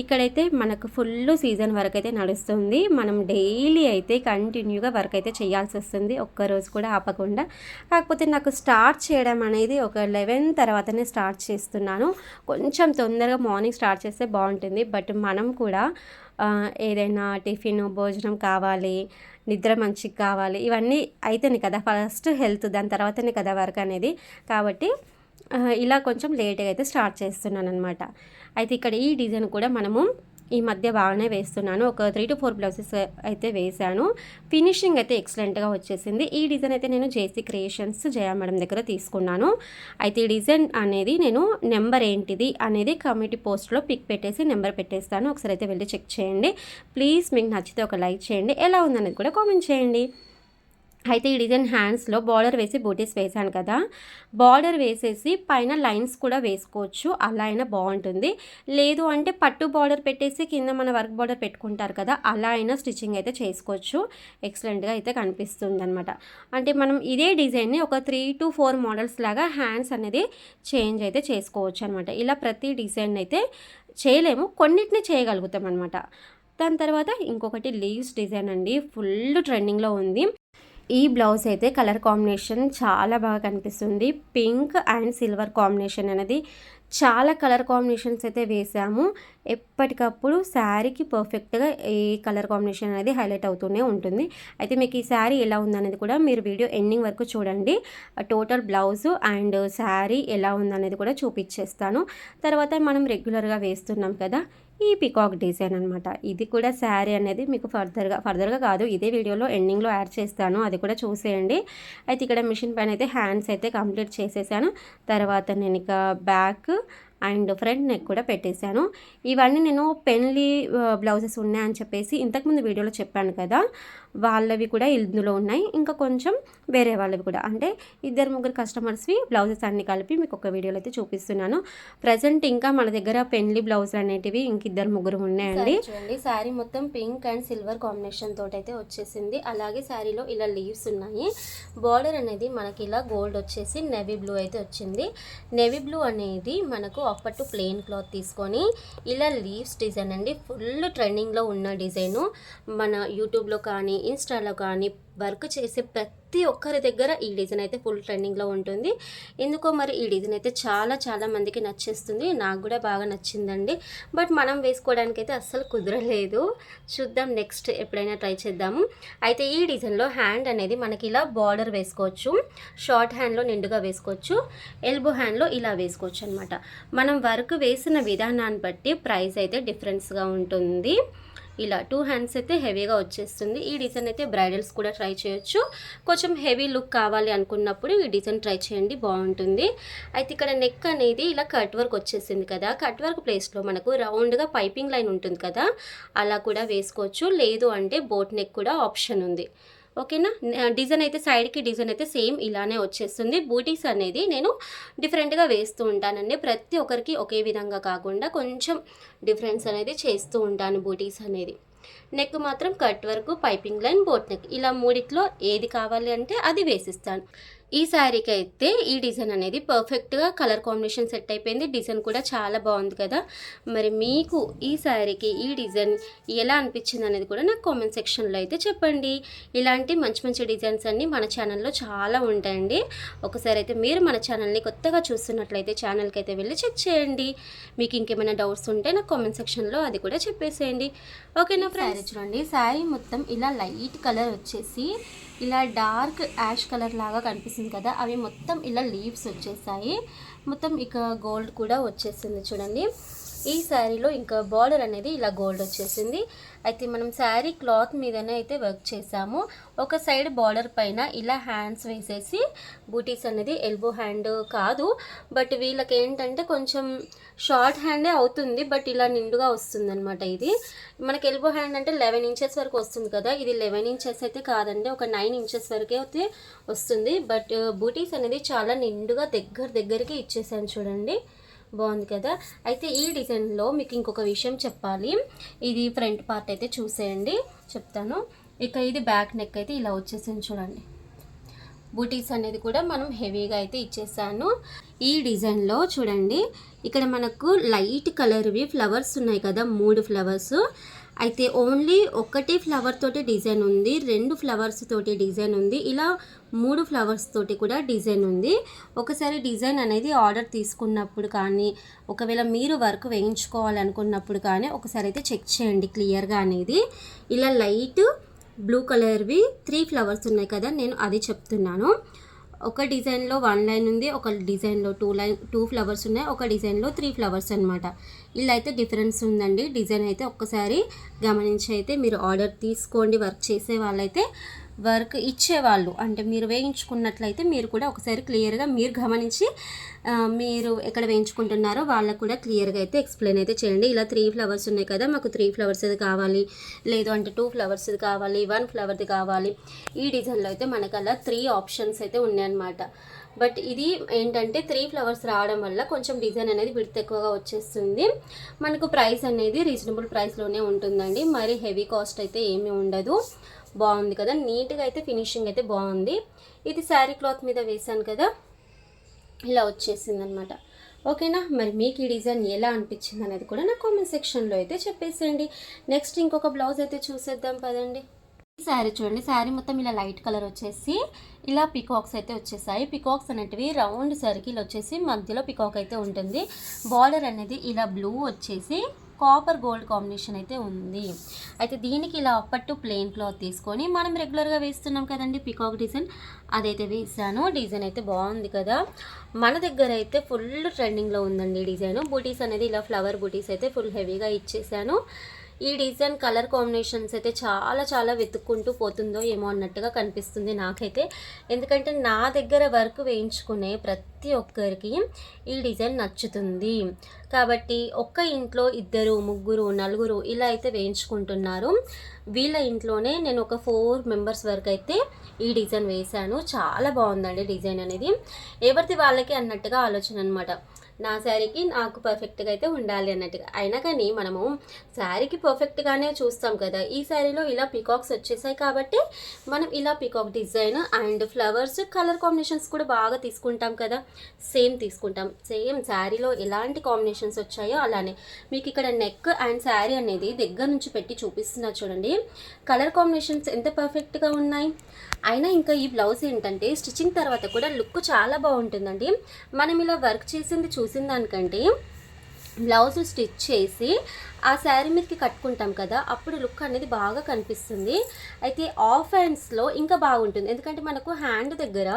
ఇక్కడైతే మనకు full season work అయితే నడుస్తుంది. మనం డైలీ అయితే కంటిన్యూగా వర్క్ అయితే చేయాల్సి వస్తుంది. ఒక్కరోజు కూడా ఆపకుండా. కాకపోతే నాకు స్టార్ట్ చేయడం అనేది ఒక లెవెన్ తర్వాతనే స్టార్ట్ చేస్తున్నాను. కొంచెం తొందరగా మార్నింగ్ స్టార్ట్ చేస్తే బాగుంటుంది. బట్ మనం కూడా ఏదైనా టిఫిన్ భోజనం కావాలి నిద్ర మంచిగా కావాలి ఇవన్నీ అయితేనే కదా. ఫస్ట్ హెల్త్ దాని తర్వాతనే కదా వర్క్ అనేది. కాబట్టి ఇలా కొంచెం లేట్గా అయితే స్టార్ట్ చేస్తున్నాను అనమాట అయితే ఇక్కడ ఈ డిజైన్ కూడా మనము ఈ మధ్య బాగానే వేస్తున్నాను. ఒక త్రీ టు ఫోర్ బ్లౌజెస్ అయితే వేశాను. ఫినిషింగ్ అయితే ఎక్సలెంట్గా వచ్చేసింది. ఈ డిజైన్ అయితే నేను జేసీ క్రియేషన్స్ జయా మేడం దగ్గర తీసుకున్నాను. అయితే ఈ డిజైన్ అనేది నేను నెంబర్ ఏంటిది అనేది కమిటీ పోస్ట్లో పిక్ పెట్టేసి నెంబర్ పెట్టేస్తాను. ఒకసారి అయితే వెళ్ళి చెక్ చేయండి. ప్లీజ్ మీకు నచ్చితే ఒక లైక్ చేయండి. ఎలా ఉందనేది కూడా కామెంట్ చేయండి. అయితే ఈ డిజైన్ హ్యాండ్స్లో బార్డర్ వేసి బూటీస్ వేసాను కదా. బార్డర్ వేసేసి పైన లైన్స్ కూడా వేసుకోవచ్చు. అలా అయినా బాగుంటుంది. లేదు అంటే పట్టు బార్డర్ పెట్టేసి కింద మన వర్క్ బార్డర్ పెట్టుకుంటారు కదా అలా అయినా స్టిచ్చింగ్ అయితే చేసుకోవచ్చు. ఎక్సలెంట్గా అయితే కనిపిస్తుంది అనమాట అంటే మనం ఇదే డిజైన్ని ఒక త్రీ టు ఫోర్ మోడల్స్ లాగా హ్యాండ్స్ అనేది చేంజ్ అయితే చేసుకోవచ్చు అనమాట ఇలా ప్రతి డిజైన్ అయితే చేయలేము. కొన్నిటిని చేయగలుగుతాం అనమాట దాని తర్వాత ఇంకొకటి లీవ్స్ డిజైన్ అండి. ఫుల్ ట్రెండింగ్లో ఉంది. ఈ బ్లౌజ్ అయితే కలర్ కాంబినేషన్ చాలా బాగా కనిపిస్తుంది. పింక్ అండ్ సిల్వర్ కాంబినేషన్ అనేది చాలా కలర్ కాంబినేషన్స్ అయితే వేసాము. ఎప్పటికప్పుడు శారీకి పర్ఫెక్ట్గా ఈ కలర్ కాంబినేషన్ అనేది హైలైట్ అవుతూనే ఉంటుంది. అయితే మీకు ఈ శారీ ఎలా ఉందనేది కూడా మీరు వీడియో ఎండింగ్ వరకు చూడండి. టోటల్ బ్లౌజ్ అండ్ శారీ ఎలా ఉందనేది కూడా చూపించేస్తాను. తర్వాత మనం రెగ్యులర్గా వేస్తున్నాం కదా ఈ పికాక్ డిజైన్ అనమాట ఇది కూడా శారీ అనేది మీకు ఫర్దర్గా ఫర్దర్గా కాదు ఇదే వీడియోలో ఎండింగ్లో యాడ్ చేస్తాను. అది కూడా చూసేయండి. అయితే ఇక్కడ మిషన్ పైన అయితే హ్యాండ్స్ అయితే కంప్లీట్ చేసేసాను. తర్వాత నేను ఇక బ్యాక్ అండ్ ఫ్రంట్ నెక్ కూడా పెట్టేశాను. ఇవన్నీ నేను పెన్లీ బ్లౌజెస్ ఉన్నాయని చెప్పేసి ఇంతకుముందు వీడియోలో చెప్పాను కదా వాళ్ళవి కూడా ఇందులో ఉన్నాయి. ఇంకా కొంచెం వేరే వాళ్ళవి కూడా. అంటే ఇద్దరు ముగ్గురు కస్టమర్స్వి బ్లౌజెస్ అన్ని కలిపి మీకు ఒక వీడియోలో అయితే చూపిస్తున్నాను. ప్రజెంట్ ఇంకా మన దగ్గర పెన్లీ బ్లౌజులు అనేటివి ఇంక ఇద్దరు ముగ్గురు ఉన్నాయండి. చూడండి శారీ మొత్తం పింక్ అండ్ సిల్వర్ కాంబినేషన్ తోటి అయితే వచ్చేసింది. అలాగే శారీలో ఇలా లీవ్స్ ఉన్నాయి. బార్డర్ అనేది మనకి ఇలా గోల్డ్ వచ్చేసి నెవీ బ్లూ అయితే వచ్చింది. నెవీ బ్లూ అనేది మనకు అప్పట్టు ప్లెయిన్ క్లాత్ తీసుకొని ఇలా లీవ్స్ డిజైన్ అండి. ఫుల్ ట్రెండింగ్లో ఉన్న డిజైను. మన యూట్యూబ్లో కానీ ఇన్స్టాలో కానీ వర్క్ చేసే ప్రతి ప్రతి ఒక్కరి దగ్గర ఈ డిజైన్ అయితే ఫుల్ ట్రెండింగ్లో ఉంటుంది. ఎందుకో మరి ఈ డిజైన్ అయితే చాలా చాలా మందికి నచ్చేస్తుంది. నాకు కూడా బాగా నచ్చిందండి. బట్ మనం వేసుకోవడానికి అయితే అస్సలు కుదరలేదు. చూద్దాం నెక్స్ట్ ఎప్పుడైనా ట్రై చేద్దాము. అయితే ఈ డిజైన్లో హ్యాండ్ అనేది మనకి ఇలా బార్డర్ వేసుకోవచ్చు. షార్ట్ హ్యాండ్లో నిండుగా వేసుకోవచ్చు. ఎల్బో హ్యాండ్లో ఇలా వేసుకోవచ్చు అనమాట మనం వర్క్ వేసిన విధానాన్ని బట్టి ప్రైస్ అయితే డిఫరెన్స్గా ఉంటుంది. ఇలా టూ హ్యాండ్స్ అయితే హెవీగా వచ్చేస్తుంది. ఈ డిజైన్ అయితే బ్రైడల్స్ కూడా ట్రై చేయొచ్చు. కొంచెం హెవీ లుక్ కావాలి అనుకున్నప్పుడు ఈ డిజైన్ ట్రై చేయండి బాగుంటుంది. అయితే ఇక్కడ నెక్ అనేది ఇలా కట్ వర్క్ వచ్చేసింది కదా. కట్ వర్క్ ప్లేస్లో మనకు రౌండ్గా పైపింగ్ లైన్ ఉంటుంది కదా. అలా కూడా వేసుకోవచ్చు. లేదు అంటే బోట్ నెక్ కూడా ఆప్షన్ ఉంది. ఓకేనా? డిజైన్ అయితే సైడ్కి డిజైన్ అయితే సేమ్ ఇలానే వచ్చేస్తుంది. బూటీస్ అనేది నేను డిఫరెంట్గా వేస్తూ ఉంటానండి. ప్రతి ఒక్కరికి ఒకే విధంగా కాకుండా కొంచెం డిఫరెన్స్ అనేది చేస్తూ ఉంటాను బూటీస్ అనేది. నెక్ మాత్రం కట్ వరకు పైపింగ్ లైన్ బోట్ నెక్ ఇలా మూడిట్లో ఏది కావాలి అంటే అది వేసిస్తాను. ఈ శారీకి అయితే ఈ డిజైన్ అనేది పర్ఫెక్ట్గా కలర్ కాంబినేషన్ సెట్ అయిపోయింది. డిజైన్ కూడా చాలా బాగుంది కదా. మరి మీకు ఈ శారీకి ఈ డిజైన్ ఎలా అనిపించింది అనేది కూడా నాకు కామెంట్ సెక్షన్లో అయితే చెప్పండి. ఇలాంటి మంచి మంచి డిజైన్స్ అన్నీ మన ఛానల్లో చాలా ఉంటాయండి. ఒకసారి అయితే మీరు మన ఛానల్ని కొత్తగా చూస్తున్నట్లయితే ఛానల్కి అయితే వెళ్ళి చెక్ చేయండి. మీకు ఇంకేమైనా డౌట్స్ ఉంటే నాకు కామెంట్ సెక్షన్లో అది కూడా చెప్పేసేయండి. ఓకేనా ఫ్రెండ్స్ చూడండి శారీ మొత్తం ఇలా లైట్ కలర్ వచ్చేసి ఇలా డార్క్ యాష్ కలర్ లాగా కనిపిస్తుంది కదా అవి మొత్తం ఇలా లీవ్స్ వచ్చేసాయి. మొత్తం ఇక గోల్డ్ కూడా వచ్చేసింది చూడండి. ఈ శారీలో ఇంకా బార్డర్ అనేది ఇలా గోల్డ్ వచ్చేసింది. అయితే మనం శారీ క్లాత్ మీదనే అయితే వర్క్ చేసాము ఒక సైడ్ బార్డర్ పైన ఇలా హ్యాండ్స్ వేసేసి బూటీస్ అనేది ఎల్బో హ్యాండ్ కాదు. బట్ వీళ్ళకి ఏంటంటే కొంచెం షార్ట్ హ్యాండే అవుతుంది బట్ ఇలా నిండుగా వస్తుంది అనమాట ఇది. మనకి ఎల్బో హ్యాండ్ అంటే లెవెన్ ఇంచెస్ వరకు వస్తుంది కదా. ఇది లెవెన్ ఇంచెస్ అయితే కాదండి ఒక నైన్ ఇంచెస్ వరకే అయితే వస్తుంది. బట్ బూటీస్ అనేది చాలా నిండుగా దగ్గర దగ్గరికి ఇచ్చేసాను చూడండి. బాగుంది కదా? అయితే ఈ డిజైన్లో మీకు ఇంకొక విషయం చెప్పాలి. ఇది ఫ్రంట్ పార్ట్ అయితే చూసేయండి. చెప్తాను. ఇక ఇది బ్యాక్ నెక్ అయితే ఇలా వచ్చేసింది చూడండి. బూటీస్ అనేది కూడా మనం హెవీగా అయితే ఇచ్చేసాను. ఈ డిజైన్లో చూడండి. ఇక్కడ మనకు లైట్ కలర్వి ఫ్లవర్స్ ఉన్నాయి కదా మూడు ఫ్లవర్స్. అయితే ఓన్లీ ఒకటి ఫ్లవర్ తోటి డిజైన్ ఉంది రెండు ఫ్లవర్స్ తోటి డిజైన్ ఉంది ఇలా మూడు ఫ్లవర్స్ తోటి కూడా డిజైన్ ఉంది. ఒకసారి డిజైన్ అనేది ఆర్డర్ తీసుకున్నప్పుడు కానీ ఒకవేళ మీరు వర్క్ వేయించుకోవాలనుకున్నప్పుడు కానీ ఒకసారి అయితే చెక్ చేయండి క్లియర్గా అనేది. ఇలా లైట్ బ్లూ కలర్వి త్రీ ఫ్లవర్స్ ఉన్నాయి కదా నేను అది చెప్తున్నాను. ఒక డిజైన్లో వన్ లైన్ ఉంది ఒక డిజైన్లో టూ లైన్ టూ ఫ్లవర్స్ ఉన్నాయి ఒక డిజైన్లో త్రీ ఫ్లవర్స్ అనమాట ఇలా అయితే డిఫరెన్స్ ఉందండి. డిజైన్ అయితే ఒక్కసారి గమనించి అయితే మీరు ఆర్డర్ తీసుకోండి వర్క్ చేసే వాళ్ళైతే. వర్క్ ఇచ్చేవాళ్ళు. అంటే మీరు వేయించుకున్నట్లయితే మీరు కూడా ఒకసారి క్లియర్గా మీరు గమనించి మీరు ఎక్కడ వేయించుకుంటున్నారో వాళ్ళకు కూడా క్లియర్గా అయితే ఎక్స్ప్లెయిన్ అయితే చేయండి. ఇలా త్రీ ఫ్లవర్స్ ఉన్నాయి కదా మాకు త్రీ ఫ్లవర్స్ అది కావాలి. లేదు అంటే టూ ఫ్లవర్స్ కావాలి వన్ ఫ్లవర్ది కావాలి. ఈ డిజైన్లో అయితే మనకు అలా త్రీ ఆప్షన్స్ అయితే ఉన్నాయన్నమాట. బట్ ఇది ఏంటంటే త్రీ ఫ్లవర్స్ రావడం వల్ల కొంచెం డిజైన్ అనేది విడత ఎక్కువగా వచ్చేస్తుంది. మనకు ప్రైస్ అనేది రీజనబుల్ ప్రైస్లోనే ఉంటుందండి. మరి హెవీ కాస్ట్ అయితే ఏమీ ఉండదు. బాగుంది కదా? నీట్గా అయితే ఫినిషింగ్ అయితే బాగుంది. ఇది శారీ క్లాత్ మీద వేసాను కదా? ఇలా వచ్చేసింది అనమాట ఓకేనా? మరి మీకు ఈ డిజైన్ ఎలా అనిపించింది అనేది కూడా నా కామెంట్ సెక్షన్లో అయితే చెప్పేసేయండి. నెక్స్ట్ ఇంకొక బ్లౌజ్ అయితే చూసేద్దాం పదండి. ఈ శారీ చూడండి. శారీ మొత్తం ఇలా లైట్ కలర్ వచ్చేసి ఇలా పికాక్స్ అయితే వచ్చేసాయి. పికాక్స్ అనేటివి రౌండ్ సర్కిల్ వచ్చేసి మధ్యలో పికాక్ అయితే ఉంటుంది. బార్డర్ అనేది ఇలా బ్లూ వచ్చేసి కాపర్ గోల్డ్ కాంబినేషన్ అయితే ఉంది. అయితే దీనికి ఇలా అప్పట్టు ప్లెయిన్ క్లాత్ తీసుకొని మనం రెగ్యులర్గా వేస్తున్నాం కదండి పికాక్ డిజైన్. అదైతే వేసాను డిజైన్ అయితే బాగుంది కదా. మన దగ్గర అయితే ఫుల్ ట్రెండింగ్లో ఉందండి డిజైన్. బూటీస్ అనేది ఇలా ఫ్లవర్ బూటీస్ అయితే ఫుల్ హెవీగా ఇచ్చేసాను. ఈ డిజైన్ కలర్ కాంబినేషన్స్ అయితే చాలా చాలా వెతుక్కుంటూ పోతుందో ఏమో అన్నట్టుగా కనిపిస్తుంది నాకైతే. ఎందుకంటే నా దగ్గర వర్క్ వేయించుకునే ప్రతి ఒక్కరికి ఈ డిజైన్ నచ్చుతుంది. కాబట్టి ఒక్క ఇంట్లో ఇద్దరు ముగ్గురు నలుగురు ఇలా అయితే వేయించుకుంటున్నారు. వీళ్ళ ఇంట్లోనే నేను ఒక ఫోర్ మెంబర్స్ వరకు అయితే ఈ డిజైన్ వేశాను. చాలా బాగుందండి డిజైన్ అనేది. ఎవరిది వాళ్ళకి అన్నట్టుగా ఆలోచన అనమాట నా శారీకి నాకు పర్ఫెక్ట్గా అయితే ఉండాలి అన్నట్టుగా. అయినా కానీ మనము శారీకి పర్ఫెక్ట్గానే చూస్తాం కదా. ఈ శారీలో ఇలా పికాక్స్ వచ్చేసాయి కాబట్టి మనం ఇలా peacock design and flowers colour combinations కూడా బాగా తీసుకుంటాం కదా. సేమ్ తీసుకుంటాం. సేమ్ శారీలో ఎలాంటి కాంబినేషన్స్ వచ్చాయో అలానే. మీకు ఇక్కడ నెక్ అండ్ శారీ అనేది దగ్గర నుంచి పెట్టి చూపిస్తున్నా చూడండి. కలర్ కాంబినేషన్స్ ఎంత పర్ఫెక్ట్గా ఉన్నాయి? అయినా ఇంకా ఈ బ్లౌజ్ ఏంటంటే స్టిచ్చింగ్ తర్వాత కూడా లుక్ చాలా బాగుంటుందండి. మనం ఇలా వర్క్ చేసింది చూసి చూసిన దానికంటే బ్లౌజ్ స్టిచ్ చేసి ఆ శారీ మీదకి కట్టుకుంటాం కదా అప్పుడు లుక్ అనేది బాగా కనిపిస్తుంది. అయితే ఆఫ్ హ్యాండ్స్లో ఇంకా బాగుంటుంది. ఎందుకంటే మనకు హ్యాండ్ దగ్గర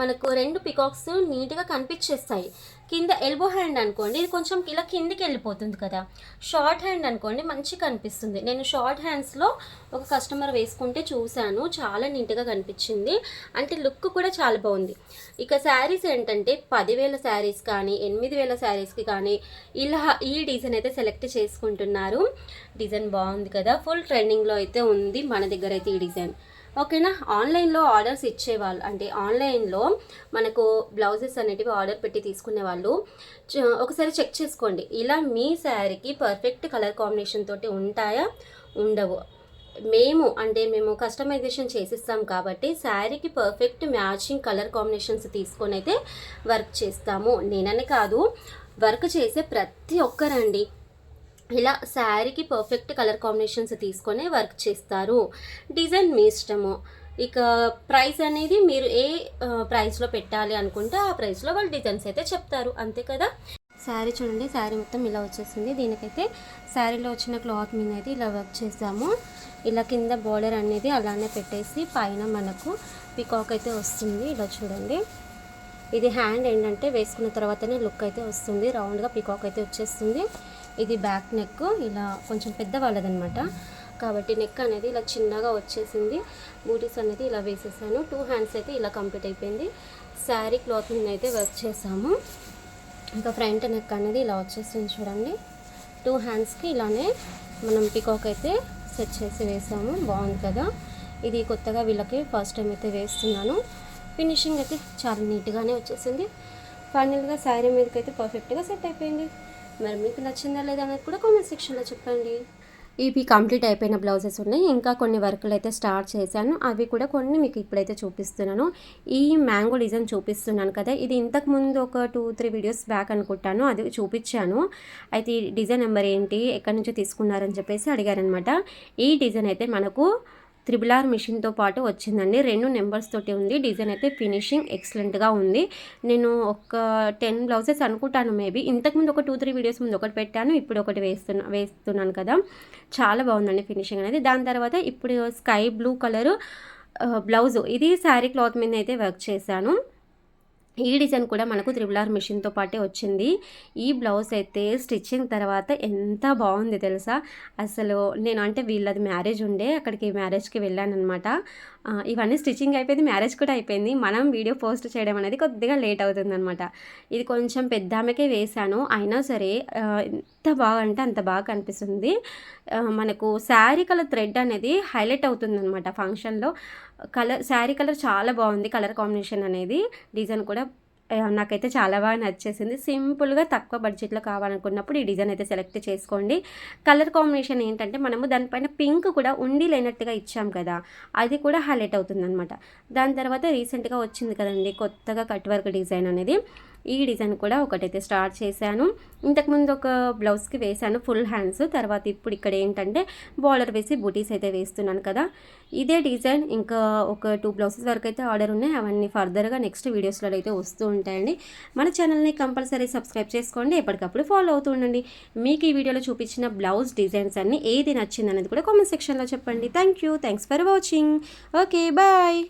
మనకు రెండు పికాక్స్ నీట్గా కనిపించేస్తాయి. కింద ఎల్బో హ్యాండ్ అనుకోండి ఇది కొంచెం ఇలా కిందికి వెళ్ళిపోతుంది కదా. షార్ట్ హ్యాండ్ అనుకోండి మంచిగా కనిపిస్తుంది. నేను షార్ట్ హ్యాండ్స్లో ఒక కస్టమర్ వేసుకుంటే చూశాను చాలా నీట్గా కనిపించింది. అంటే లుక్ కూడా చాలా బాగుంది. ఇక శారీస్ ఏంటంటే పదివేల శారీస్ కానీ ఎనిమిది వేల శారీస్కి కానీ ఇలా ఈ డిజైన్ అయితే సెలెక్ట్ చేసుకుంటున్నారు. డిజైన్ బాగుంది కదా. ఫుల్ ట్రెండింగ్లో అయితే ఉంది మన దగ్గర అయితే ఈ డిజైన్. ఓకేనా? ఆన్లైన్లో ఆర్డర్స్ ఇచ్చేవాళ్ళు అంటే ఆన్లైన్లో మనకు బ్లౌజెస్ అనేటివి ఆర్డర్ పెట్టి తీసుకునే వాళ్ళు ఒకసారి చెక్ చేసుకోండి. ఇలా మీ శారీకి పర్ఫెక్ట్ కలర్ కాంబినేషన్ తోటి ఉంటాయా? ఉండవు. మేము అంటే మేము కస్టమైజేషన్ చేసిస్తాం కాబట్టి శారీకి పర్ఫెక్ట్ మ్యాచింగ్ కలర్ కాంబినేషన్స్ తీసుకొని అయితే వర్క్ చేస్తాము. నేననే కాదు వర్క్ చేసే ప్రతి ఒక్కరండి. ఇలా శారీకి పర్ఫెక్ట్ కలర్ కాంబినేషన్స్ తీసుకొని వర్క్ చేస్తారు. డిజైన్ మీ ఇష్టము. ఇక ప్రైస్ అనేది మీరు ఏ ప్రైస్లో పెట్టాలి అనుకుంటే ఆ ప్రైస్లో వాళ్ళు డిజైన్స్ అయితే చెప్తారు. అంతే కదా? శారీ చూడండి శారీ మొత్తం ఇలా వచ్చేసింది. దీనికైతే శారీలో వచ్చిన క్లాత్ మీద అయితే ఇలా వర్క్ చేసాము. ఇలా కింద బార్డర్ అనేది అలానే పెట్టేసి పైన మనకు పికాక్ అయితే వస్తుంది. ఇలా చూడండి. ఇది హ్యాండ్ ఏంటంటే వేసుకున్న తర్వాతనే లుక్ అయితే వస్తుంది. రౌండ్గా పికాక్ అయితే వచ్చేస్తుంది. ఇది బ్యాక్ నెక్ ఇలా కొంచెం పెద్ద వాళ్ళదనమాట కాబట్టి నెక్ అనేది ఇలా చిన్నగా వచ్చేసింది. బూటీస్ అనేది ఇలా వేసేసాను. టూ హ్యాండ్స్ అయితే ఇలా కంప్లీట్ అయిపోయింది. శారీ క్లాత్ మీద అయితే వర్క్ చేసాము ఇంకా ఫ్రంట్ నెక్ అనేది ఇలా వచ్చేసింది చూడండి. టూ హ్యాండ్స్కి ఇలానే మనం పికాక్ అయితే సెట్ చేసి వేసాము. బాగుంది కదా? ఇది కొత్తగా వీళ్ళకి ఫస్ట్ టైం అయితే వేస్తున్నాను. ఫినిషింగ్ అయితే చాలా నీట్గానే వచ్చేసింది. ఫైనల్గా శారీ మీదకి అయితే పర్ఫెక్ట్గా సెట్ అయిపోయింది. మరి మీకు నచ్చిందా లేదా అనేది కూడా కామెంట్ సెక్షన్లో చెప్పండి. ఇవి కంప్లీట్ అయిపోయిన బ్లౌజెస్ ఉన్నాయి. ఇంకా కొన్ని వర్కులు అయితే స్టార్ట్ చేశాను. అవి కూడా కొన్ని మీకు ఇప్పుడైతే చూపిస్తున్నాను. ఈ మ్యాంగో డిజైన్ చూపిస్తున్నాను కదా. ఇది ఇంతకు ముందు ఒక టూ త్రీ వీడియోస్ బ్యాక్ అనుకుంటాను. అది చూపించాను. అయితే ఈ డిజైన్ నెంబర్ ఏంటి? ఎక్కడి నుంచో తీసుకున్నారని చెప్పేసి అడిగారనమాట ఈ డిజైన్ అయితే మనకు త్రిబుల్ ఆర్ మిషన్తో పాటు వచ్చిందండి. రెండు నెంబర్స్ తోటి ఉంది. డిజైన్ అయితే ఫినిషింగ్ ఎక్సలెంట్గా ఉంది. నేను ఒక టెన్ బ్లౌజెస్ అనుకుంటాను మేబీ. ఇంతకుముందు ఒక టూ త్రీ వీడియోస్ ముందు ఒకటి పెట్టాను. ఇప్పుడు ఒకటి వేస్తున్నా వేస్తున్నాను కదా. చాలా బాగుందండి ఫినిషింగ్ అనేది. దాని తర్వాత ఇప్పుడు స్కై బ్లూ కలరు బ్లౌజ్. ఇది శారీ క్లాత్ మీద అయితే వర్క్ చేశాను. ఈ డిజైన్ కూడా మనకు త్రిబుల్ ఆర్ మిషన్తో పాటే వచ్చింది. ఈ బ్లౌజ్ అయితే స్టిచ్చింగ్ తర్వాత ఎంత బాగుంది తెలుసా? అసలు నేను అంటే వీళ్ళది మ్యారేజ్ ఉండే అక్కడికి మ్యారేజ్కి వెళ్ళాను అనమాట ఇవన్నీ స్టిచ్చింగ్ అయిపోయింది మ్యారేజ్ కూడా అయిపోయింది. మనం వీడియో పోస్ట్ చేయడం అనేది కొద్దిగా లేట్ అవుతుంది అనమాట ఇది కొంచెం పెద్ద ఆమెకే వేశాను. అయినా సరే ఎంత బాగా అంటే అంత బాగా కనిపిస్తుంది. మనకు శారీ కలర్ థ్రెడ్ అనేది హైలైట్ అవుతుంది అనమాట ఫంక్షన్లో. కలర్ శారీ కలర్ చాలా బాగుంది కలర్ కాంబినేషన్ అనేది. డిజైన్ కూడా నాకైతే చాలా బాగా నచ్చేసింది. సింపుల్గా తక్కువ బడ్జెట్లో కావాలనుకున్నప్పుడు ఈ డిజైన్ అయితే సెలెక్ట్ చేసుకోండి. కలర్ కాంబినేషన్ ఏంటంటే మనము దానిపైన పింక్ కూడా ఉండి లేనట్టుగా ఇచ్చాం కదా అది కూడా హైలైట్ అవుతుంది అనమాట దాని తర్వాత రీసెంట్గా వచ్చింది కదండి కొత్తగా కట్ వర్క్ డిజైన్ అనేది. ఈ డిజైన్ కూడా ఒకటైతే స్టార్ట్ చేశాను. ఇంతకుముందు ఒక బ్లౌజ్కి వేశాను ఫుల్ హ్యాండ్స్ తర్వాత ఇప్పుడు ఇక్కడ ఏంటంటే బార్డర్ వేసి బూటీస్ అయితే వేస్తున్నాను కదా. ఇదే డిజైన్ ఇంకా ఒక టూ బ్లౌజెస్ వరకు అయితే ఆర్డర్ ఉన్నాయి. అవన్నీ ఫర్దర్గా నెక్స్ట్ వీడియోస్లో అయితే వస్తూ ఉంటాయండి. మన ఛానల్ని కంపల్సరీ సబ్స్క్రైబ్ చేసుకోండి. ఎప్పటికప్పుడు ఫాలో అవుతూ ఉండండి. మీకు ఈ వీడియోలో చూపించిన బ్లౌజ్ డిజైన్స్ అన్ని ఏది నచ్చింది అనేది కూడా కామెంట్ సెక్షన్లో చెప్పండి. Thank you thanks for watching. Okay bye.